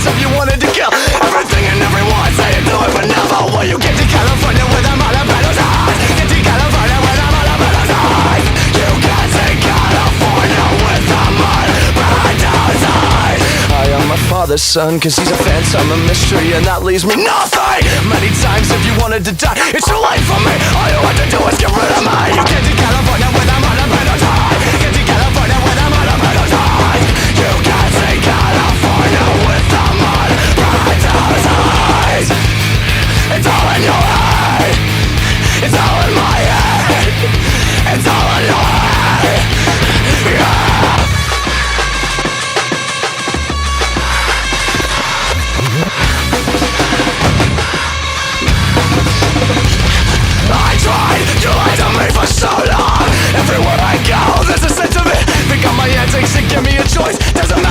times have you wanted to kill Everything and everyone Say you do it but never will you Get to California with them all about eyes Get to California with them all about eyes You can take California with them all about eyes I am my father's son Cause he's a phantom, a mystery And that leaves me nothing. Many times if you wanted to die It's too late for me. All you have to do is get rid of me You get to California Everywhere I go, there's a sense of it. Pick up my antics and give me a choice. Doesn't matter